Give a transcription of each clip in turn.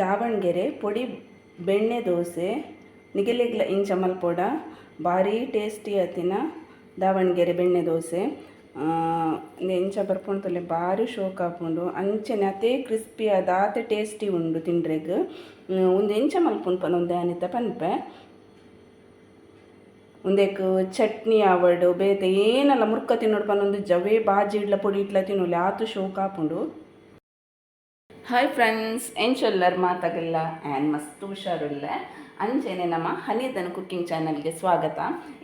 ದಾವಣಗೆರೆ, ಪುಡಿ, ಬೆಣ್ಣೆ ದೋಸೆ, ನಿಗಲಿಗ್ಲ ಇಂಚಮಲ್ ಮಲ್ಪೊಡ ಭಾರಿ ಟೇಸ್ಟಿ ಆತಿನ ದಾವಣಗೆರೆ ಬೆಣ್ಣೆ ದೋಸೆ. ಎಂಚ ಬರ್ಪುಂಡ್ತಲೆ ಭಾರಿ ಶೋಕ್ ಆಪುಂಡು ಅಂಚನೆ ಅತೇ ಕ್ರಿಸ್ಪಿ ಆದ ಆತೆ ಟೇಸ್ಟಿ ಉಂಡು ತಿಂಡ್ರೆಗ್. ಒಂದು ಎಂಚ ಮಲ್ಪುಂಡು ಪನ್ ಒಂದು ಆನಿತ ಪನ್ಪೆ. ಉಂದೆಕ್ ಚಟ್ನಿ ಆವಡು, ಬೇತೆ ಏನಲ್ಲ ಮುರ್ಕ ತಿನ್ನೋಡು ಪನ್ನೊಂದು ಜವೆ ಬಾಜಿ ಇಡ್ಲ, ಪುಡಿ ಇಡ್ಲ ತಿನ್ನೋಲಿ ಆತು ಶೋಕ್ ಆಪುಂಡು ಹಾಯ್ ಫ್ರೆಂಡ್ಸ್ ಎಂಚೊಲ್ಲರ್ ಮಾತಾಗಲ್ಲ ಆ್ಯಂಡ್ ಮಸ್ತ್ ಹುಷಾರುಲ್ಲ ಅಂಚೆನೆ ನಮ್ಮ ಹನಿದನ್ ಕುಕ್ಕಿಂಗ್ ಚಾನಲ್ಗೆ ಸ್ವಾಗತ.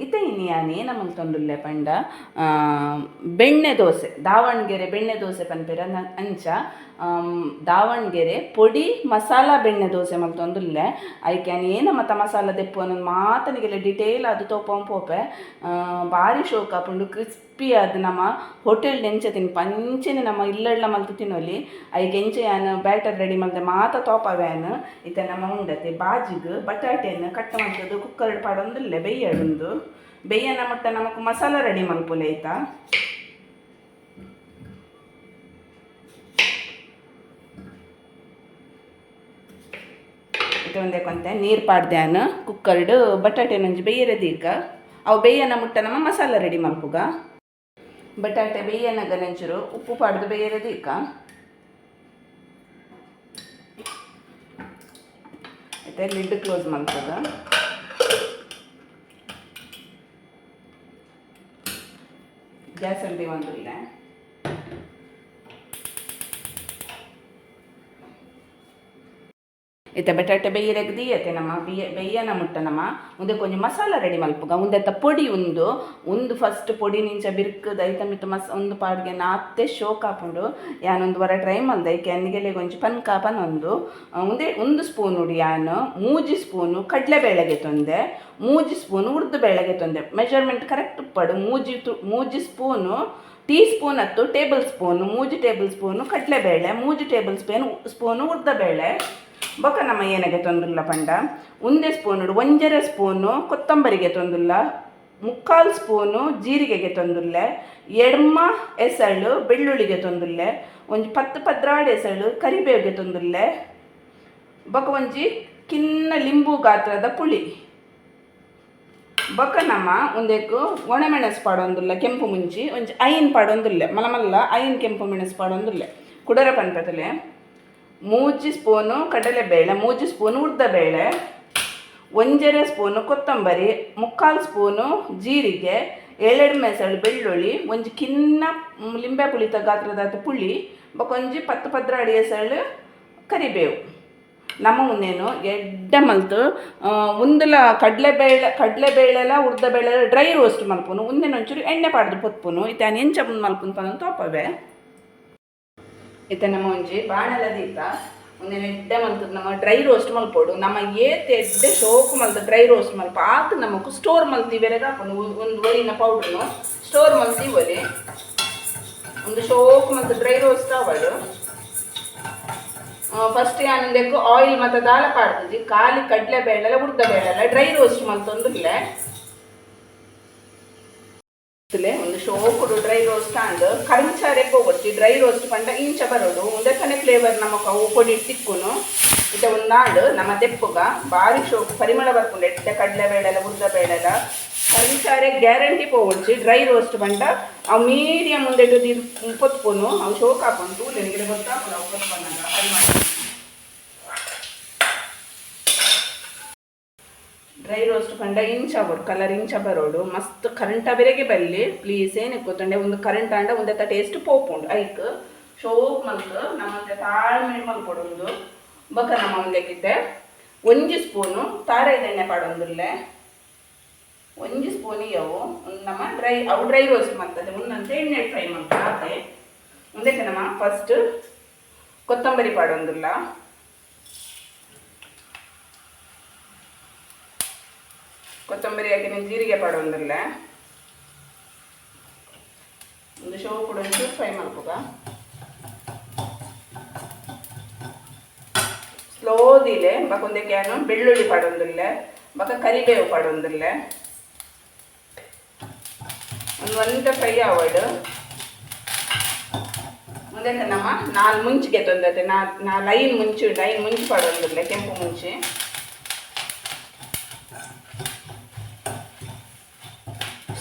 ಇತ ಇನಿಯಾನಿ ನಮಗೆ ತೊಂದುಲ್ಲೆ ಪಂಡ ಬೆಣ್ಣೆ ದೋಸೆ, ದಾವಣಗೆರೆ ಬೆಣ್ಣೆ ದೋಸೆ ಪನ್ಪೆರ ಅಂಚ. ದಾವಣಗೆರೆ ಪೊಡಿ ಮಸಾಲ ಬೆಣ್ಣೆ ದೋಸೆ ಮಲ್ ತೊಂದುಲ್ಲೆ. ಐಕ್ಯಾನ್ ಏನು ಮತ್ತ ಮಸಾಲ ದೆಪ್ಪು ಅನ್ನೋದು ಮಾತನಿಗೆಲ್ಲ ಡಿಟೇಲ್ ಅದು ತೋಪಂ ಪೋಪೆ ಭಾರಿ ಶೋಕ ಪುಂಡು ಕ್ರಿಸ್ಪಿ ಅದು ನಮ್ಮ ಹೋಟೆಲ್ ನೆಂಚ ತಿನ್, ಪಂಚನೆ ನಮ್ಮ ಇಲ್ಲಡ್ಲ ಮಲ್ತು ತಿನ್ನೋಲಿ. ಐಗೆ ಎಂಚೆ ಬ್ಯಾಟರ್ ರೆಡಿ ಮಲ್ದೆ ಮಾತ ತೋಪವೇನು ಇತ ನಮ್ಮ ಉಂಡತೆ ಬಾಜಿಗ್ ಬಟಾಟೆಯನ್ನು ಕಟ್ ಮಾಡ್ತದ್ದು ಕುಕ್ಕರ್ ಪಾಡೊಂದಿಲ್ಲ ಬೆಯ್ಯಡುಂದು ಬೆಯ್ಯನ ಮುಟ್ಟ ನಮಕ್ ಮಸಾಲ ರೆಡಿ ಮಲ್ಪುಲೆ ಆಯ್ತಾ? ನೀರ್ ಒಂದೇ ಕೊಂತೆ. ನೀರು ಪಾಡ್ದ್ಯಾನ ಕುಕ್ಕರ್ಡ್ ಬಟಾಟೆ ನಂಜು ಬೇಯರದೀಗ ಅವು ಬೇಯನ ಮುಟ್ಟ ನಮ್ಮ ಮಸಾಲ ರೆಡಿ ಮಲ್ಪುಗ ಬಟಾಟೆ ಬೇಯನಗ ನೆಂಚರು ಉಪ್ಪು ಪಾಡ್ದು ಬೇಯರದೀಗ ಮತ್ತೆ ಲಿಡ್ ಕ್ಲೋಸ್ ಮಾಡ್ತದ. ಗ್ಯಾಸ್ ಅಂಗಡಿ ಒಂದಿಲ್ಲ ಇತ್ತೆ ಬಟಾಟೆ ಬೇಯರೆಗ್ ದೀಯತೆ ನಮ್ಮ ಬಿಯ ಬೆಯ್ಯನ ಮುಟ್ಟ ನಮ್ಮ. ಮುಂದೆ ಕೊಂಚ ಮಸಾಲ ರೆಡಿ ಮಲ್ಪುಗ ಮುಂದೆ ತ ಪೊಡಿ ಉಂದು ಒಂದು ಫಸ್ಟ್ ಪೊಡಿ ನಿಂಚ ಬಿರ್ಕದ ಐತ ಇತ್ತು ಮಸ್, ಒಂದು ಪಾಡ್ಗೆ ನಾತ್ತೆ ಶೋಕ್ ಹಾಕೊಂಡು ಯಾನೊಂದು ವರ ಟ್ರೈ ಮಲ್ದೆ ಐಕೆ ಅನ್ನಿಗೆಲೆ ಕೊಂಚ ಪನ್ಕ ಪನೊಂದು ಮುಂದೆ ಒಂದು ಸ್ಪೂನ್ ಉಡಿ ಯಾನು. ಮೂಜಿ ಸ್ಪೂನು ಕಡಲೆಬೇಳೆಗೆ ತೊಂದೆ. ಮೂಜಿ ಸ್ಪೂನು ಉರ್ದು ಬೇಳೆಗೆ ತೊಂದೆ. ಮೆಜರ್ಮೆಂಟ್ ಕರೆಕ್ಟ್ ಉಪ್ಪಡು ಮೂಜಿ ತು- ಮೂಜಿ ಸ್ಪೂನು ಟೀ ಸ್ಪೂನ್ ಹತ್ತು ಟೇಬಲ್ ಸ್ಪೂನು ಮೂಜಿ ಟೇಬಲ್ ಸ್ಪೂನು ಕಡಲೆಬೇಳೆ ಮೂಜಿ ಟೇಬಲ್ ಸ್ಪೂನ್ ಸ್ಪೂನು ಉರ್ದ ಬೇಳೆ. ಬೊಕ ನಮ್ಮ ಏನಗೆ ತೊಂದಿಲ್ಲ ಪಂಡ? ಒಂದೇ ಸ್ಪೂನು ಒಂಜರೆ ಸ್ಪೂನು ಕೊತ್ತಂಬರಿಗೆ ತೊಂದಿಲ್ಲ ಮುಕ್ಕಾಲು ಸ್ಪೂನು ಜೀರಿಗೆಗೆ ತೊಂದುಲ್ಲೆ ಎಡ್ಮ ಎಸಳು ಬೆಳ್ಳುಳ್ಳಿಗೆ ತೊಂದುಲ್ಲೆ ಒಂಜಿ ಪತ್ತು ಪದ್ರಾಡ್ ಎಸಳು ಕರಿಬೇವಿಗೆ ತೊಂದುಲ್ಲೆ ಬೊಕ ಒಂಜಿ ಕಿನ್ನ ಲಿಂಬು ಗಾತ್ರದ ಪುಳಿ. ಬೊಕ ನಮ್ಮ ಒಂದೇಕು ಒಣಮೆಣಸು ಪಾಡೊಂದುಲ್ಲ ಕೆಂಪು ಮುಂಚಿ. ಒಂಜಿ ಐನ್ ಪಾಡೊಂದುಲ್ಲೆ ಮಲಮಲ್ಲ, ಐನ್ ಕೆಂಪು ಮೆಣಸು ಪಾಡೊಂದುಲ್ಲೆ ಕುಡರ ಪನ್ಪತಲೆ. ಮೂಜಿ ಸ್ಪೂನು ಕಡಲೆಬೇಳೆ ಮೂಜಿ ಸ್ಪೂನು ಉರ್ದಬೇಳೆ ಒಂಜರೆ ಸ್ಪೂನು ಕೊತ್ತಂಬರಿ, ಮುಕ್ಕಾಲು ಸ್ಪೂನು ಜೀರಿಗೆ ಏಳೆರಡು ಮೆಸಳು ಬೆಳ್ಳುಳ್ಳಿ, ಒಂಜಿ ಕಿನ್ನ ಲಿಂಬೆ ಪುಳಿತ ಗಾತ್ರದ ಪುಳಿ ಬೊಕೊಂಜಿ ಪತ್ತು ಪದ್ರಾಡಿ ಎಸಳು ಕರಿಬೇವು. ನಮ್ಮ ಮುಂದೇನು ಎಡ್ಡ ಮಲ್ತು. ಉಂದಲ ಕಡಲೆಬೇಳೆ ಕಡಲೆಬೇಳೆಲ ಉರ್ದಬೇಳೆ ಡ್ರೈ ರೋಸ್ಟ್ ಮಲ್ಪುನು. ಉಂದೆನ ಒಂಚೂರು ಎಣ್ಣೆ ಪಾಡ್ದು ಪೊತ್ಪುನು. ಇತ್ತಾನ ಎಂಚ ಮುಂದೆ ಮಲ್ಪುನು ಪನ ತೋಪವೆ. ಇತ್ತ ನಮ್ಮ ಒಂಜಿ ಬಾಣಲ ದೀಪ ಒಂದಿನ ಎಡ್ಡೆ ಮಲ್ತದ ನಮ್ಮ ಡ್ರೈ ರೋಸ್ಟ್ ಮಲ್ಪೋಡು ನಮ್ಮ ಏತ್ ಎಡ್ಡೆ ಶೋಕು ಮಲ್ತ ಡ್ರೈ ರೋಸ್ಟ್ ಮಲ್ಪ ಆತು ನಮಕ್ ಸ್ಟೋರ್ ಮಲ್ತಿ ಬೇರೆ ಹಾಕೊಂಡು ಒಂದು ಒರಿನ ಪೌಡ್ರನು ಸ್ಟೋರ್ ಮಲ್ತಿ ಒಲಿ ಒಂದು ಶೋಕು ಮಲ್ತ ಡ್ರೈ ರೋಸ್ಟ್ ಅವಳು ಫಸ್ಟ್ ಏನಂದೇಕು ಆಯಿಲ್ ಮತ್ತು ದಾಲ ಪಾಡ್ತದೆ ಖಾಲಿ ಕಡಲೆ ಬೇಳೆಲ್ಲ ಉರ್ದ ಬೇಳೆಲ್ಲ ಡ್ರೈ ರೋಸ್ಟ್ ಮಲ್ತೊಂದುಲ್ಲೆ ಇತ್ತಲೆ ಒಂದು ಶೋಕುಡು ಡ್ರೈ ರೋಸ್ಟ್ ಅಂಡ್ ಕರಿಂಚಾರೆ ಹೋಗೊಚ್ಚಿ ಡ್ರೈ ರೋಸ್ಟ್ ಪಂಡ ಇಂಚ ಬರೋಡು ಒಂದಕ್ಕನೆ ಫ್ಲೇವರ್ ನಮಕ್ ಅವು ಪೊಡಿ ತಿಕ್ಕುನು ಇತ ಒಂದು ನಾಡು ನಮ್ಮ ತೆಪ್ಪುಗ ಭಾರಿ ಶೋಕು ಪರಿಮಳ ಬರ್ಕೊಂಡು ಎಡ್ಡೆ ಕಡಲೆ ಬೇಳೆಲ್ಲ ಉರ್ದ ಬೇಳೆಲ್ಲ ಕರಿಂಚಾರೆ ಗ್ಯಾರಂಟಿ ಪೋಗೊಚ್ಚಿ ಡ್ರೈ ರೋಸ್ಟ್ ಪಂಡ ಅವು ಮೀಡಿಯಂ ಮುಂದೆ ಪೊತ್ಪುನು ಅವು ಶೋಕ್ ಹಾಕೊಂಡು ತೂಲೆ ನಿಮಗೆ ಗೊತ್ತಾಗ್ಬೋದು ಅವು ಪೊತ್ಪನ್ನಾಗ ಪರಿಮಳ ಡ್ರೈ ರೋಸ್ಟ್ ಪಂಡ ಇಂಚ ಬರೋಡು ಕಲರ್ ಇಂಚ ಬರೋಡು ಮಸ್ತ್ ಕರೆಂಟ್ ಬೆರೆಗೆ ಬರಲಿ. ಪ್ಲೀಸ್ ಏನಕ್ಕೆ ಗೊತ್ತಂಡೆ ಒಂದು ಕರೆಂಟ್ ಅಂಡ ಒಂದೆತ್ತ ಟೇಸ್ಟ್ ಪೋಪುಂಡು ಐಕ್ ಶೋಕ್ ಮಲ್ಕ, ನಮ್ಮಂತೆ ತಾಳ್ಮೆ ಮಲ್ಕೊಡೊಂದು ಬಕ ನಮ್ಮ ಒಂದಕ್ಕಿದ್ದೆ ಒಂಜಿ ಸ್ಪೂನು ತಾರೆ ಎಣ್ಣೆ ಪಾಡೊಂದುಲ್ಲೆ ಒಂಜಿ ಸ್ಪೂನ್ ಒಂದು ನಮ್ಮ ಡ್ರೈ ಅವು ಡ್ರೈ ರೋಸ್ಟ್ ಮಾಡ್ತದೆ ಒಂದಂತೆ ಎಣ್ಣೆ ಫ್ರೈ ಮಾಡ್ತಾರೆ ಆತೆ ಒಂದಕ್ಕೆ ನಮ್ಮ ಫಸ್ಟ್ ಕೊತ್ತಂಬರಿ ಪಾಡೊಂದುಲ್ಲ ಕೊತ್ತಂಬರಿ ಹಾಕಿ ನೀವು ಜೀರಿಗೆ ಪಾಡೊಂದಿಲ್ಲ ಒಂದು ಶೋ ಕೂಡ ಒಂಚೂರು ಫ್ರೈ ಮಾಡ್ಬೋದ ಸ್ಲೋದಿಲೆ ಬಕೊಂದಕ್ಕೆ ಏನು ಬೆಳ್ಳುಳ್ಳಿ ಪಾಡೊಂದಿಲ್ಲ ಬಕ ಕರಿಬೇವು ಪಾಡೊಂದಿಲ್ಲ ಒಂದು ಒಂದ ಫ್ರೈ ಆವಡ್ ಮುಂದೆ ಒಂದಕ್ಕೆ ನಮ್ಮ ನಾಲ್ ಮುಂಚಿಗೆ ತೊಂದತೆ ನಾ ನಾಲ್ ಐನ್ ಮುಂಚಿ ಉಂಟು ಐನ್ ಮುಂಚಿ ಪಡೋದಿಲ್ಲ ಕೆಂಪು ಮುಂಚಿ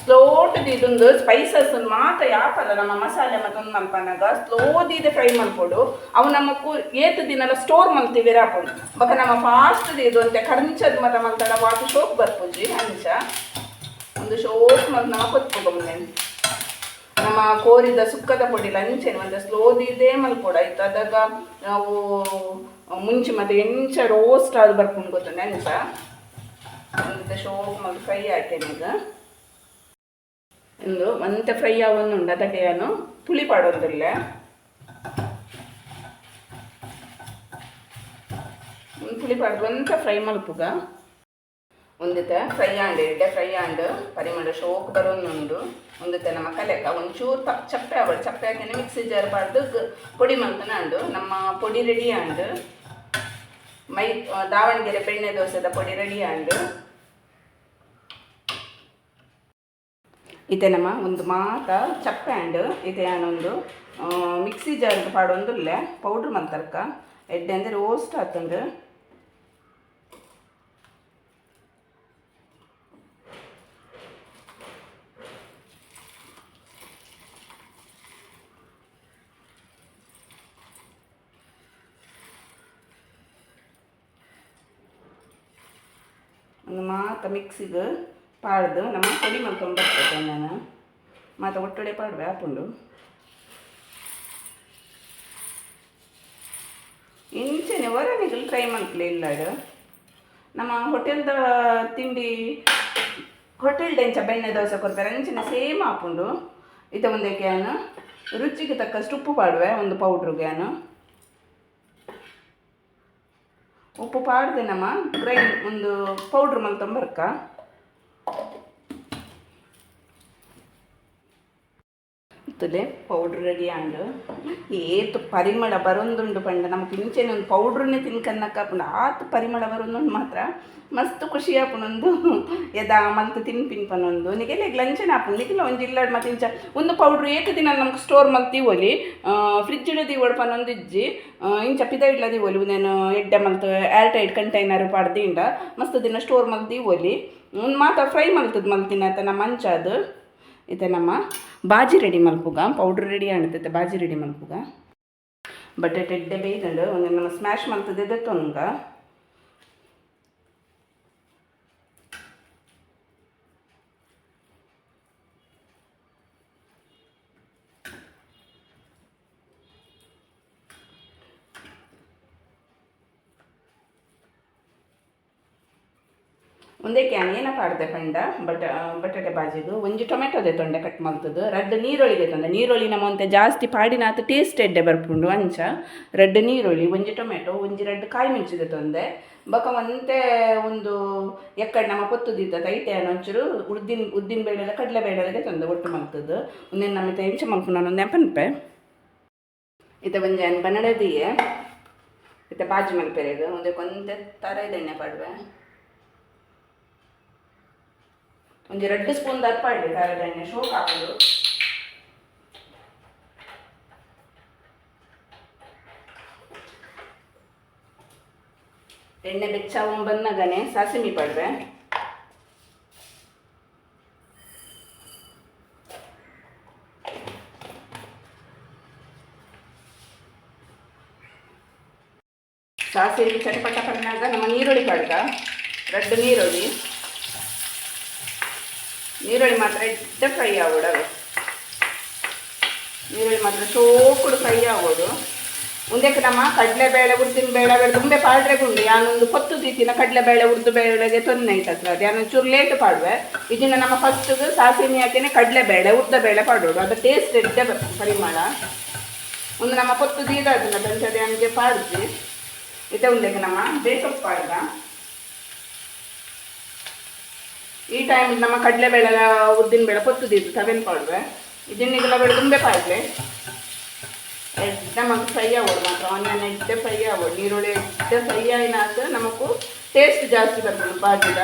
ಸ್ಲೋಟ್ ಇದೊಂದು ಸ್ಪೈಸಸ್ ಮಾತ್ರ ಯಾಪಲ್ಲ ನಮ್ಮ ಮಸಾಲೆ ಮತ್ತೊಂದು ಮಲ್ಪನಾಗ ಸ್ಲೋದ್ ಇದೆ ಫ್ರೈ ಮಾಡ್ಬೋದು ಅವು ನಮಕು ಏತ ದಿನ ಸ್ಟೋರ್ ಮಲ್ತೀವಿ ರಾಪುಂಡು ಬಕ ನಮ್ಮ ಫಾಸ್ಟ್ ಇದು ಅಂತ, ಕರಂಚದ್ ಮತ ಮಲ್ತಾಳ ವಾಟ್ ಶೋಕ್ ಬರ್ಪುಜಿ ಅಂಚ ಒಂದು ಶೋಕ್ ಮಲ್ ನಮ್ಮ ಕೊತ್ಕೊಬಂದೆ ನಮ್ಮ ಕೋರಿದ ಸುಕ್ಕದ ಪೊಡಿ ಲಂಚೇನು ಒಂದು ಸ್ಲೋದಿದೆ ಮಲ್ಪೊಡ ಆಯ್ತು. ಅದಾಗ ನಾವು ಮುಂಚೆ ಮತ್ತೆ ಎಂಚ ರೋಸ್ಟ್ ಆದ್ ಬರ್ಕೊಂಡು ಗೊತ್ತ ಅಂಚ ಒಂದು ಶೋಕ್ ಮಲ್ ಫ್ರೈ ಹಾಕೇನೆ ಈಗ. ಇಂದು ಮಂತೆ ಫ್ರೈ ಆವೊಂದುಂಡು ಅದಕ್ಕೆ ನಾನು ಪುಳಿ ಪಾಡೋದಿಲ್ಲ ಪುಳಿ ಪಾಡ್ದು ಒಂತ ಫ್ರೈ ಮಲ್ಪುಗ. ಒಂದಿತ ಫ್ರೈ ಆಂಡ್ ಎಡ್ಡೆ ಫ್ರೈ ಆಂಡ್, ಪರಿಮಳ ಶೋಕ್ ಬರೋನ್ನುಂಡು ಒಂದಿತ ನಮ್ಮ ಕಲೆಕ ಒಂಚೂರು ತಪ್ಪ ಚಪ್ಪೆ ಅವಳು ಚಪ್ಪೆ ಹಾಕಿನ ಮಿಕ್ಸಿ ಜಾರ್ ಪಾಡ್ದು ಪೊಡಿ ಮಲ್ತನ ಅಂಡು ನಮ್ಮ ಪೊಡಿ ರೆಡಿ ಆಂಡ್, ಮೈ, ದಾವಣಗೆರೆ ಬೆಣ್ಣೆ ದೋಸೆದ ಪೊಡಿ ರೆಡಿ ಆಂಡ್ ಇದೆ ನಮ್ಮ ಒಂದು ಮಾತ ಚಪ್ಪೆ ಆ್ಯಂಡ್ ಇದೆ ಒಂದು ಮಿಕ್ಸಿ ಜಾರ್ ಪಾಡೊಂದುಲ್ಲೆ ಪೌಡ್ರ್ ಮಂತರ್ಕ. ಎಡ್ಡೆ ಅಂದರೆ ರೋಸ್ಟ್ ಆತಂದು ಒಂದು ಮಾತ ಮಿಕ್ಸಿಗೆ ಪಾಡ್ದು, ನಮ್ಮ ಪೊಡಿ ಮಾಡ್ಕೊಂಡ್ಬರ್ತದೆ ನಾನು ಮಾತ ಒಟ್ಟೊಡೆ ಪಾಡ್ವೆ, ಹಾಕೊಂಡು. ಇಂಚೆನೆ ಹೊರನಿಗಲ್ ಟ್ರೈ ಇಲ್ಲ ಇಲ್ಲಾಡು ನಮ್ಮ ಹೋಟೆಲ್ದ ತಿಂಡಿ ಹೋಟೆಲ್ದ ಇಂಚ ಬೆಣ್ಣೆ ದೋಸೆ ಕೊಡ್ತಾರೆ, ಇಂಚಿನ ಸೇಮ್ ಹಾಕೊಂಡು. ಇತ ಒಂದೇ ಕ್ಯಾನು ರುಚಿಗೆ ತಕ್ಕಷ್ಟು ಉಪ್ಪು ಪಾಡುವೆ, ಒಂದು ಪೌಡ್ರು ಕ್ಯಾನು ಉಪ್ಪು ಪಾಡ್ದೆ ನಮ್ಮ ಗ್ರೈಂಡ್ ಒಂದು ಪೌಡ್ರ್ ಮಲ್ತೊಂಬರ್ಕ ತುಲೆ ಪೌಡ್ರ್ ರೆಡಿ ಆಂಡ್ ಏತು ಪರಿಮಳ ಬರೊಂದುಂಡು ಪಂಡ. ನಮ್ಗೆ ಇಂಚೆನೆ ಒಂದು ಪೌಡ್ರನ್ನೇ ತಿನ್ಕನ್ನಕ್ಕ ಪುಂಡ. ಆತು ಪರಿಮಳ ಬರೊಂದುಂಡು ಮಾತ್ರ. ಮಸ್ತ್ ಖುಷಿ ಆಪುನೊಂದು ಎದ ಮಲ್ತು ತಿನ್ಪಿನ್ ಪನೊಂದು ನಿಗೆಲ್ಲ ಲಂಚನ ಆಪುಂಡು. ನಿಗಿಲ್ಲ ಒಂದು ಮತ್ತೆ ಇಂಚ ಒಂದು ಪೌಡ್ರ್ ಏಕ ದಿನ ನಮ್ಗೆ ಸ್ಟೋರ್ ಮಲ್ತಿ ಹೋಲಿ ಫ್ರಿಜ್ ಇಡದಿ ಒಡ್ಪನೊಂದು ಇಜ್ಜಿ. ಇಂಚ ಪಿದ ಇಡ್ಲದಿ ಹೋಲಿ ನಾನು ಎಡ್ಡೆ ಮಲ್ತು ಏರ್ ಟೈಟ್ ಕಂಟೈನರ್ ಪಾಡ್ದಿಂಡ. ಮಸ್ತ್ ದಿನ ಸ್ಟೋರ್ ಮಲ್ತಿ ಹೋಲಿ ಒಂದು ಮಾತ ಫ್ರೈ ಮಲ್ತದ ಮಲ್ತಿನ ಆತ ನಮ್ಮ ಮಂಚ ಅದು. ಇದೆ ನಮ್ಮ ಬಾಜಿ ರೆಡಿ ಮಲ್ಪುಗ. ಪೌಡ್ರ್ ರೆಡಿ ಅಣ್ತೈತೆ ಬಾಜಿ ರೆಡಿ ಮಲ್ಪುಗ. ಬಟಾಟೆ ಟೆಡ್ಡೆ ಬೇಯ್ದಂಡು ಒಂದು ನಮ್ಮ ಸ್ಮ್ಯಾಶ್ ಮಲ್ತದೆ ದತ್ತೊಂಗ ಒಂದೇ ಕ್ಯಾನ್ ಏನ ಪಾಡ್ದೆ ಪಂಡ? ಬಟ ಬಟಾಟೆ ಬಾಜಿದು. ಒಂಜಿ ಟೊಮೆಟೊದೆ ತೊಂಡೆ ಕಟ್ ಮಲ್ತದು ರಡ್ಡ್ ನೀರೊಳಿಗೆ ತೊಂದೆ ನೀರೊಳಿ ನಮ್ಮ ಒಂತೆ ಜಾಸ್ತಿ ಪಾಡಿನಾತ ಟೇಸ್ಟ್ ಎಡ್ಡೆ ಬರ್ಪುಂಡು ಅಂಚ. ರಡ್ಡ್ ನೀರೊಳಿ ಒಂಜಿ ಟೊಮೆಟೊ ಒಂಜಿ ರಡ್ಡ್ ಕಾಯಿ ಮಿಂಚಿದೆ ತೊಂದೆ ಬಕ ಒಂತೆ ಒಂದು ಎಕ್ಕಡ್ ನಮ್ಮ ಪೊತ್ತುದಿದ್ದ ತೈತೆ ಒಂಚೂರು ಉದ್ದಿನ ಉದ್ದಿನ ಬೇಳೆಲ್ಲ, ಕಡಲೆ ಬೇಳೆಗೆ ತೊಂದೆ ಒಟ್ಟು ಮಲ್ತದು ಒಂದೇ ನಮ್ಮ ಎಂಚ ಮಲ್ಪುನ ಒಂದು ನೆಪನ್ಪೆ ಇತ ಒಂಜಿ ಇತ ಇತ್ತೆ ಬಾಜಿ ಮಲ್ಪೆರೆದು ಒಂದೇ ಕೊಂದೆ ತರ ಎಣ್ಣೆ ಪಾಡ್ವೆ ಒಂದು ಎರಡು ಸ್ಪೂನ್ ದಪ್ಪ ಇಡಿ ಖಾರದ ಎಣ್ಣೆ ಶೋಕ್ ಹಾಕೋದು. ಎಣ್ಣೆ ಬೆಚ್ಚಾವ ಬಂದಾಗನೆ ಸಾಸಿಮಿ ಪಡ್ರೆ ಸಾಸಿವೆ ಚಟಪಟ ಪಡ್ನಾಗ ನಮ್ಮ ನೀರುಳ್ಳಿ ಪಡ್ಗ ರೆಡ್ ನೀರುಳ್ಳಿ. ನೀರುಳ್ಳಿ ಮಾತ್ರ ಇಟ್ಟ ಫ್ರೈ ಆಗೋಡು ನೀರುಳ್ಳಿ ಮಾತ್ರ ಸೋಕುಡು ಫ್ರೈ ಆಗೋದು ಮುಂದಕ್ಕೆ ನಮ್ಮ ಕಡಲೆಬೇಳೆ ಉರ್ದಿನ ಬೇಳೆ ಬೇಳೆ, ತುಂಬೆ ಪಾಡ್ರೆಗುಂಡು ಯಾನೊಂದು ಕೊತ್ತು ದೀತಿನ ಕಡಲೆಬೇಳೆ ಉರ್ದು ಬೇಳೆಗೆ ತೊಂದರೆ ಐತತ್ರ ಅದು ಯಾನೊಂದು ಚೂರು ಲೇಟ್ ಪಾಡುವೆ. ಇದನ್ನ ನಮ್ಮ ಫಸ್ಟ್ ಸಾಸಿವೆ ಹಾಕಿನೇ ಕಡಲೆಬೇಳೆ ಉದ್ದ ಬೇಳೆ ಪಾಡೋಡು ಅದು ಟೇಸ್ಟ್ ಬರ್ತದೆ ಪರಿಮಳ. ಒಂದು ನಮ್ಮ ಕೊತ್ತು ದೀದ ಅದನ್ನ ಬೆಂಚದೆ ಹಂಗೆ ಪಾಡಿಸಿ. ಇದೆ ಉಂದಕ್ಕೆ ನಮ್ಮ ಬೇಸೊಪ್ಪು ಪಾಡ್ದ. ಈ ಟೈಮ್ ನಮ್ಮ ಕಡಲೆಬೇಳೆ ಉದ್ದಿನ ಬೇಳೆ ತವೆನ್ ಸವೆನ್ ಇದನ್ನ ಇದೆಲ್ಲ ಬೇಳೆ ತುಂಬೆ ಪಾಡ್ಲೆ ನಮ್ಮ ಫ್ರೈ ಆಗೋದು ಮಾತ್ರ ಆನಿಯನ್ ಇದ್ದೆ ಫ್ರೈ ಆಗೋದು ನೀರುಳ್ಳಿ ಇದ್ದೆ ಫ್ರೈ ಆಯ್ನಾತು ನಮಗೂ ಟೇಸ್ಟ್ ಜಾಸ್ತಿ ಬರ್ತದೆ ಬಾಜಿದ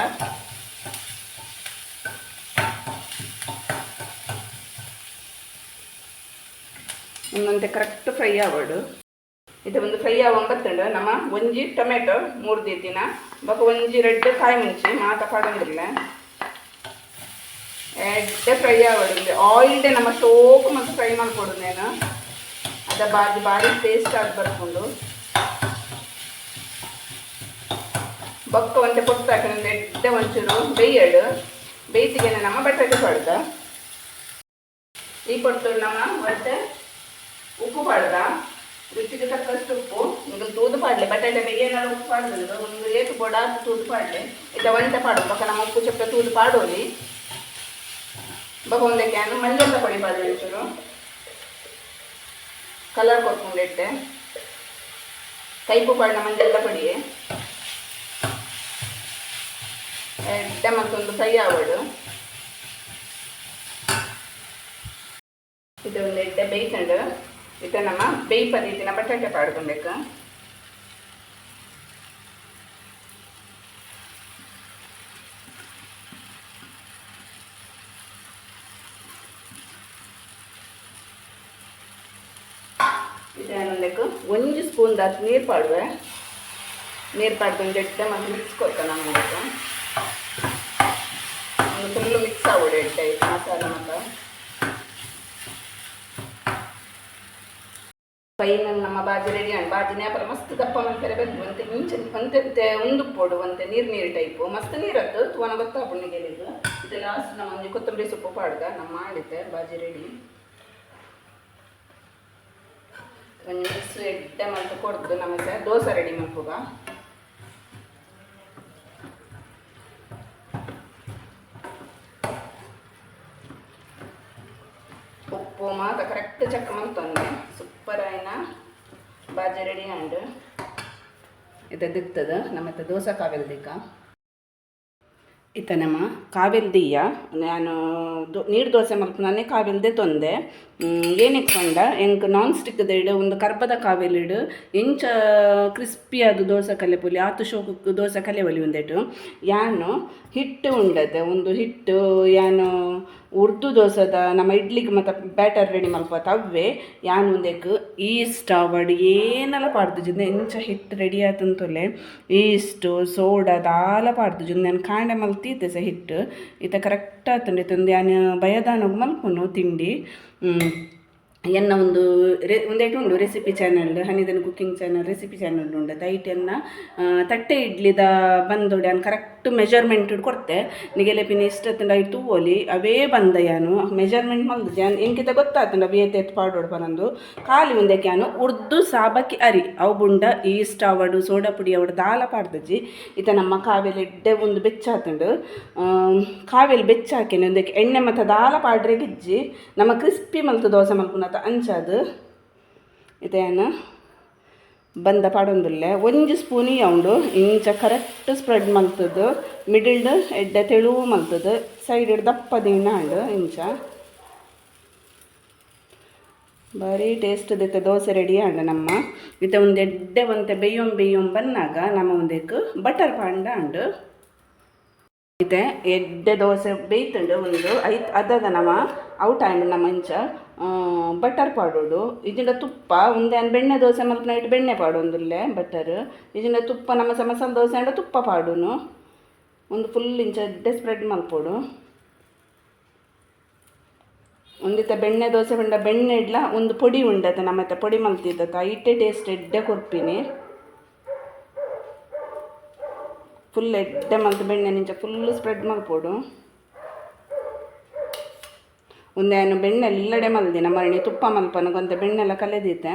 ಒಂದೊಂತೆ ಕರೆಕ್ಟ್ ಫ್ರೈ ಆಗೋಡು ಇದು ಒಂದು ಫ್ರೈ ಆಗೋಂಬತ್ತುಂಡು ನಮ್ಮ ಒಂಜಿ ಟೊಮೆಟೊ ಮೂರು ದಿನ. ಬಗ್ಗೆ ಒಂಜಿ ರೆಡ್ ಕಾಯಿ ಮುಂಚಿ ಮಾತಾ ಎಡ್ಡೆ ಫ್ರೈ ಆಗೋಡು ಆಯಿಲ್ಡೆ ನಮ್ಮ ಶೋಕು ಮತ್ತು ಫ್ರೈ ಮಾಡ್ಕೊಡು నేను ಅದ ಬಾಜಿ ಭಾರಿ ಟೇಸ್ಟ್ ಆಗಿ ಬರ್ಕೊಂಡು ಬೊಕ್ಕ ಒಂತೆ ಪೊಟ್ಟು ಹಾಕಿದ್ರೆ ಎಡ್ಡೆ ಒಂಚೂರು ಬೇಯಡು ಬೇಯ್ತಿಗೆ ನಮ್ಮ ಬಟಾಟೆ ಪಡ್ದ ಈ ಪೊಟ್ಟು ನಮ್ಮ ಮತ್ತೆ ಉಪ್ಪು ಪಡ್ದ ರುಚಿಗೆ ತಕ್ಕಷ್ಟು ಉಪ್ಪು ಈಗ ತೂದು ಪಾಡ್ಲೆ ಬಟಾಟೆ ಬೇಯನೆಲ್ಲ ಉಪ್ಪು ಪಾಡ್ದು ಒಂದು ಏಟು ಬೋಡ ತೂದು ಪಾಡ್ಲೆ ಇದ ಒಂಟೆ ಪಾಡು ಬೊಕ್ಕ ನಮ್ಮ ಉಪ್ಪು ಚಪ್ಪೆ ತೂದು ಪಾಡೋಲಿ ಮಂಜಲ್ಲ ಪೊಡಿ ಪಾಡ್ಲೆ ಒಂಚೂರು ಕಲರ್ ಕೊಟ್ಕೊಂಡಿಟ್ಟೆ. ಕೈಪು ಪಾಡಿನ ಮಂಜಲ್ಲ ಪೊಡಿ. ಎಡ್ಡೆ ಮತ್ತೊಂದು ಕೈ ಆಗೋಡು ಇದೊಂದು ಎಡ್ಡೆ ಬೇಯ್ಕೊಂಡು ಇದು ನಮ್ಮ ಬೇಯ್ ಪದ್ಧತಿನ ಬಟಾಟೆ ಪಾಡ್ಕೊಬೇಕು. ಇದನ್ನೊಂದಕ್ಕೆ ಒಂದು ಸ್ಪೂನ್ ದಾಟ್ ನೀರು ಪಾಡುವೆ. ನೀರು ಪಾಡ್ಕೊಂಡು ಎಡ್ಡೆ ಮತ್ತು ಮಿಕ್ಸ್ ಕೊಡ್ತಾನೆ ನಮಗೆ ಒಂದು ಫುಲ್ಲು ಮಿಕ್ಸ್ ಆಗೋಡು ಎಡ್ಡೆ ಮಸಾಲೆ ಮತ್ತು ಫೈನಲ್ ನಮ್ಮ ಬಾಜಿ ರೆಡಿ ಆಂಡ್ ಬಾಜಿ ನೇಪಲ ಮಸ್ತ್ ದಪ್ಪ ಮಾಡ್ತಾರೆ ಬಂದು ಒಂತೆ ಮುಂಚೆ, ಒಂತೆ ಒಂದು ಪೋಡು ಒಂತೆ ನೀರು ನೀರು ಟೈಪು ಮಸ್ತ್ ನೀರತ್ತು ತುವನ ಗೊತ್ತಾ ಪುಣ್ಣಿಗೆ ಇದು ಲಾಸ್ಟ್ ನಮ್ಮ ಒಂದು ಕೊತ್ತಂಬರಿ ಸೊಪ್ಪು ಪಾಡ್ದ ನಮ್ಮ ಮಾಡಿದ್ದೆ, ಬಾಜಿ ರೆಡಿ ಒಂದು ಮಿಕ್ಸ್ ಎಡ್ಡೆ ಮಾಡ್ತಾ ಕೊಡ್ದು ನಮಗೆ ದೋಸೆ ರೆಡಿ ಮಾಡ್ಬೋಗ ಉಪ್ಪು ಮಾತ ಕರೆಕ್ಟ್ ಚೆಕ್ ಮಂತಂದೆ ಸೂಪರ್ ಆಯ್ನ. ಬಾಜಿ ರೆಡಿ ಆಂಡ್ ಇದು ದಿತ್ತದ ನಮ್ಮ ದೋಸೆ ಕಾವೆಲ್ದಿಕ್ಕ ಇತ್ತ ಕಾವಿಲ್ದೀಯ ನಾನು ದೊ, ನೀರು ದೋಸೆ ಮಲ್ಪನೇ ಕಾವಿಲ್ದೆ ತೊಂದೆ. ಏನಕ್ಕೆ ತೊಂದ? ಹೆಂಗೆ ನಾನ್ ಸ್ಟಿಕ್ದ ಇಡು, ಒಂದು ಕರ್ಬದ ಕಾವಿಲಿಡು ಇಂಚ ಕ್ರಿಸ್ಪಿ ಅದು ದೋಸೆ ಕಲೆ ಪುಲಿ, ಆತು ಶೋಕು ದೋಸೆ ಕಲೆ ಒಲಿ ಒಂದೇಟು. ಯಾನು ಹಿಟ್ಟು ಉಂಡದೆ, ಒಂದು ಹಿಟ್ಟು, ಯಾನು ಉರ್ದು ದೋಸದ ನಮ್ಮ ಇಡ್ಲಿಗೆ ಮತ್ತು ಬ್ಯಾಟರ್ ರೆಡಿ ಮಲ್ಪ ತವ್ವೆ, ಯಾನ್ ಒಂದೆಕ್ ಈಸ್ಟ್ ಅವಡ್ ಏನೆಲ್ಲ ಪಾಡ್ದು ಜಿಂದ ಎಂಚ ಹಿಟ್ಟು ರೆಡಿ ಆತಂತೊಲೆ ಈಸ್ಟು, ಸೋಡಾ, ದಾಲ ಪಾಡ್ದು ಜಿಂದ ನಾನು ಕಾಂಡೆ ಮಲ್ತಿದ್ದೆ ಸಹ ಹಿಟ್ಟು ಈತ ಕರೆಕ್ಟ್ ಆತಂಡೆ ತಂದು ಯಾನು ಬಯದಾನೋಗಿ ಮಲ್ಪುನು ತಿಂಡಿ. ಎನ್ನ ಒಂದು ರೆ ಒಂದೇಟು ಉಂಡು ರೆಸಿಪಿ ಚಾನಲ್ ಹನಿದನ್ ಕುಕ್ಕಿಂಗ್ ಚಾನಲ್ ರೆಸಿಪಿ ಚಾನಲ್ ಉಂಡು ದೈಟನ್ನ ತಟ್ಟೆ ಇಡ್ಲಿದ ಬಂದೊಡೆ ಅನ್ ಕರೆಕ್ಟ್ ಮೆಜರ್ಮೆಂಟ್ ಕೊಡ್ತೆ. ನಿಗೆಲೆ ಪಿನ ಇಷ್ಟತ್ತಿಂದ ಐ ಓಲಿ ಅವೇ ಬಂದ ಯಾನು ಮೆಜರ್ಮೆಂಟ್ ಮಲ್ದು ಜಾನ್ ಎಂಕಿತ ಗೊತ್ತಾತಂಡ ಅವು ಏತ್ ಎತ್ ಪಾಡೋಡು ಬರಂದು ಖಾಲಿ ಮುಂದಕ್ಕೆ ಕ್ಯಾನು ಉರ್ದು ಸಾಬಕಿ ಅರಿ, ಅವು ಬುಂಡ, ಈಸ್ಟ್ ಅವಡು ಸೋಡಾ ಪುಡಿ ಅವಡು, ದಾಲ ಪಾಡ್ದಜ್ಜಿ. ಈತ ನಮ್ಮ ಕಾವೇಲಿ ಎಡ್ಡೆ ಒಂದು ಬೆಚ್ಚಾತಂಡು. ಕಾವೇಲಿ ಬೆಚ್ಚಾಕೇನೆ ಒಂದಕ್ಕೆ ಎಣ್ಣೆ ಮತ್ತು ದಾಲ ಪಾಡ್ರೆ ಗಿಜ್ಜಿ. ನಮ್ಮ ಕ್ರಿಸ್ಪಿ ಮಲ್ತು ದೋಸೆ ಮಲ್ಪುನತ ಅಂಚದು ಇದೇನು ಬಂದ ಪಾಡೊಂದುಲ್ಲೆ. ಒಂಜಿ ಸ್ಪೂನಿ ಉಂಡು ಇಂಚ ಕರೆಕ್ಟ್ ಸ್ಪ್ರೆಡ್ ಮಲ್ತದ್ದು ಮಿಡಿಲ್ಡ್ ಎಡ್ಡೆ ತೆಳು ಮಲ್ತದ್ದು ಸೈಡ್ ದಪ್ಪ ದಿನ ಉಂಡು ಇಂಚ. ಭಾರಿ ಟೇಸ್ಟ್ ದಿತ್ತೆ ದೋಸೆ ರೆಡಿ ಆಂಡ ನಮ್ಮ. ಇತ್ತೆ ಒಂದು ಎಡ್ಡೆ ಒಂತೆ ಬೇಯೊಂ ಬೇಯೊಂ ಬನ್ನಾಗ, ನಮ್ಮ ಒಂದಕ್ಕೆ ಬಟರ್ ಪಾಂಡ ಉಂಡು ಇದೆ. ಎಡ್ಡೆ ದೋಸೆ ಬೇಯ್ತುಂಡು ಒಂದು ಐತ್ ಅದಾಗ ನಮ್ಮ ಔಟ್ ಆಂಡ್ ನಮ್ಮ ಇಂಚ ಬಟರ್ ಪಾಡೋಡು ಇದನ್ನ ತುಪ್ಪ, ಒಂದೇ ಬೆಣ್ಣೆ ದೋಸೆ ಮಲ್ಪ ನೈಟ್ ಬೆಣ್ಣೆ ಪಾಡೊಂದುಲ್ಲೆ ಬಟರ್ ಇದನ್ನ ತುಪ್ಪ, ನಮ್ಮ ಸ ದೋಸೆ ಅಂಡ ತುಪ್ಪ ಪಾಡುನು. ಒಂದು ಫುಲ್ ಇಂಚ ಎಡ್ಡೆ ಸ್ಪ್ರೆಡ್ ಮಲ್ಪೋಡು ಒಂದಿತ್ತ ಬೆಣ್ಣೆ ದೋಸೆ ಬಂಡ ಬೆಣ್ಣೆ ಇಡ್ಲ, ಒಂದು ಪೊಡಿ ಉಂಡತ ನಮ್ಮ ಪೊಡಿ ತ ಐಟೆ ಟೇಸ್ಟ್ ಎಡ್ಡೆ ಕೊರ್ಪಿನಿ ಫುಲ್ ಎಡ್ಡೆ ಮಂತ್ ಬೆಣ್ಣೆ ನಿಂಚ ಫುಲ್ ಸ್ಪ್ರೆಡ್ ಮಲ್ಪೋಡು ಒಂದೇನು ಬೆಣ್ಣೆಲ್ಲಿ ಇಲ್ಲಡೆ ಮಲ್ದಿ, ನಮ್ಮ ತುಪ್ಪ ಮಲ್ಪನಗೊಂತ ಬೆಣ್ಣೆಲ್ಲ ಕಲೆದಿತ್ತೆ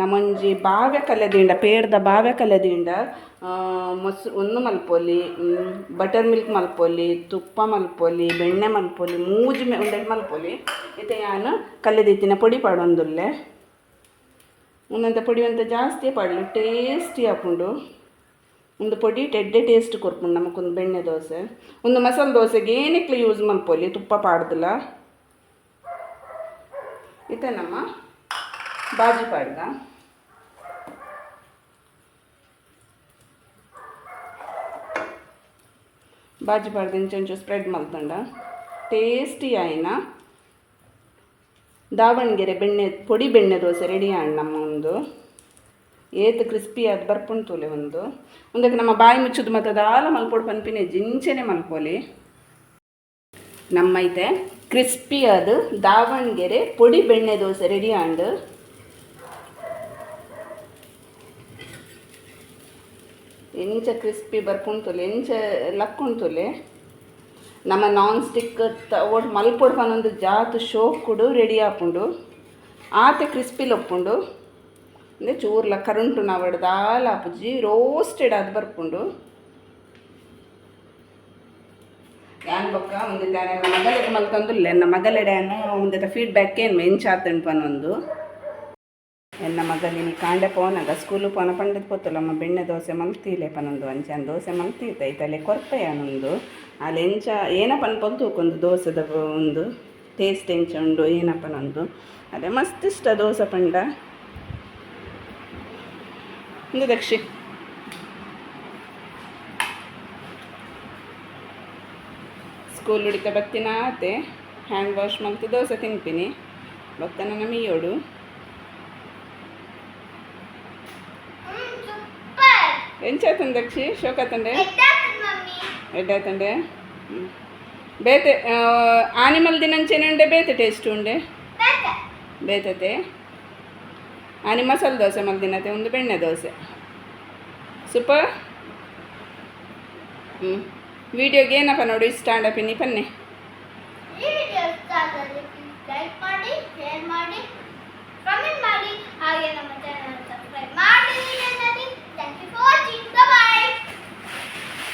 ನಮ್ಮೊಂಜಿ ಬಾವೆ ಕಲೆದಿಂಡ ಪೇಡ್ದ ಬಾವೆ ಕಲೆದಿಂಡ ಮೊಸರು ಒಂದು ಮಲ್ಪೊಲಿ ಬಟರ್ ಮಿಲ್ಕ್ ಮಲ್ಪೊಲಿ, ತುಪ್ಪ ಮಲ್ಪೊಲಿ, ಬೆಣ್ಣೆ ಮಲ್ಪೊಲಿ, ಮೂಜಿ ಮೆ ಒಂದೆಡ್ ಮಲ್ಪೊಲಿ, ಇತ್ತೆ ನಾನು ಕಲೆದಿತ್ತಿನ ಪುಡಿ ಪಾಡೊಂದುಲ್ಲೆ ಒಂದಂತ ಪುಡಿ ಅಂತ ಜಾಸ್ತಿ ಪಾಡಲು ಟೇಸ್ಟಿ ಹಾಕೊಂಡು ಒಂದು ಪೊಡಿ ಟೆಡ್ಡೆ ಟೇಸ್ಟ್ ಕೊರ್ಪುಂಡು ನಮಕೊಂದು ಬೆಣ್ಣೆ ದೋಸೆ. ಒಂದು ಮಸಾಲೆ ದೋಸೆಗೆ ಏನಕ್ಕೆ ಯೂಸ್ ಮಲ್ಪೊಲಿ ತುಪ್ಪ ಪಾಡ್ದಲ್ಲ. ಇತ್ತೆ ನಮ್ಮ ಬಾಜಿ ಪಾಡ್ದ? ಬಾಜಿ ಪಾಡ್ದ ಇಂಚೊಂಚು ಸ್ಪ್ರೆಡ್ ಮಲ್ತಂಡ ಟೇಸ್ಟಿ ಆಯ್ನ. ದಾವಣಗೆರೆ ಬೆಣ್ಣೆ, ಪೊಡಿ ಬೆಣ್ಣೆ ದೋಸೆ ರೆಡಿ ಆಂಡ್ ನಮ್ಮ ಒಂದು ಏತ್ ಕ್ರಿಸ್ಪಿ ಅದು ಬರ್ಪುಂತುಲೆ ಒಂದು. ಒಂದಕ್ಕೆ ನಮ್ಮ ಬಾಯಿ ಮುಚ್ಚುದು ಮತ್ತು ಅದಾಲ ಮಲ್ಪೊಡು ಪನ್ಪಿನೇ ಜಿಂಚೆನೆ ಮಲ್ಪೊಲಿ. ನಮ್ಮೈತೆ ಕ್ರಿಸ್ಪಿ ಅದು ದಾವಣಗೆರೆ ಪೊಡಿ ಬೆಣ್ಣೆ ದೋಸೆ ರೆಡಿ ಆಂಡ್. ಎಂಚ ಕ್ರಿಸ್ಪಿ ಬರ್ಪುಂತುಲೆ ಎಂಚ ಲಕ್ಕುಂತುಲೆ ನಮ್ಮ ನಾನ್ ಸ್ಟಿಕ್ ಒಟ್ಟು ಮಲ್ಪೊಡ್ಪನೊಂದು ಪನೊಂದು ಜಾತು ಕೊಡು ರೆಡಿ ಆಪುಂಡು. ಆತ ಕ್ರಿಸ್ಪಿ ಲೊಪ್ಪುಂಡು. ಅಂದರೆ ಚೂರ್ಲ ಕರುಂಟು ನಾವು ದಾಲ್ ಆಪುಜಿ ರೋಸ್ಟೆಡ್ ಅದು ಬರ್ಪುಂಡು ಯಾನ್ ಬೊಕ್ಕ ಒಂದು ನನ್ನ ಮಗಲಿಗೆ ಮಲ್ತಂದುಲ್ಲೆ ಎನ್ನ ಮಗಲೆಡೆಯನ್ನು ಒಂದು ಫೀಡ್ಬ್ಯಾಕ್ ಏನು ಎಂಚಾತಂಡು ಪನೊಂದು ಎನ್ನ ಮಗಲಿನಿ ಕಾಂಡೆ ಪೋನಾಗ ಸ್ಕೂಲು ಪೋನ ಪಂಡದ ಪೊತ್ತುಲಮ್ಮ ಬೆಣ್ಣೆ ದೋಸೆ ಮಲ್ತೀಲೆ ಪನೊಂದು ಅಂಚಾನ್ ದೋಸೆ ಮಲ್ತೀತ ಐತಲೆ ಕೊರ್ಪೆಯನೊಂದು ಅಲ್ಲಿ ಎಂಚ ಏನಪ್ಪನ ಪೊಂದು ಒಂದು ದೋಸೆದ ಒಂದು ಟೇಸ್ಟ್ ಎಂಚ ಉಂಡು ಏನಪ್ಪನೊಂದು ಅದೇ ಮಸ್ತ್ ಇಷ್ಟ ದೋಸೆ ಪಂಡ ಇಂದು ದಕ್ಷಿ ಸ್ಕೂಲ್ ಹುಡಿತ ಬತ್ತಿನ ಆತೆ ಹ್ಯಾಂಡ್ ವಾಶ್ ಮಲ್ತು ದೋಸೆ ತಿನ್ಪಿನಿ ಬತ್ತನ ನಮ್ಮ ಮೀಯೋಡು ಸೂಪರ್ ಎಂಚಾತಂದು ದಕ್ಷಿ ಶೋಕಾತಂಡೆ ಎದ್ದಾತು ಮಮ್ಮಿ ಎಡ್ಡಾತಂಡೆ ಹ್ಮ್. ಬೇತೆ ಆನಿಮಲ್ ದಿನಂಚೆನೆ ಉಂಡೆ ಬೇತೆ ಟೇಸ್ಟ್ ಉಂಡೆ ಬೇಡ ಬೇತತೆ ಆನಿ ಮಸಾಲೆ ದೋಸೆ ಮಲ್ದಿನತೆ ಒಂದು ಬೆಣ್ಣೆ ದೋಸೆ. ಸೂಪರ್ ಹ್ಞೂ ವಿಡಿಯೋಗೆ ಏನಪ್ಪ ನೋಡಿ ಸ್ಟ್ಯಾಂಡಪ್ ಇನ್ನಿ ಪನ್ನೆ. ಮಾಡಿ ಹಾಗೆ ನಮ್ಮ ಚಾನಲ್ ಸಬ್ಸ್ಕ್ರೈಬ್ ಮಾಡಿ ಫಾರ್ ವಾಚಿಂಗ್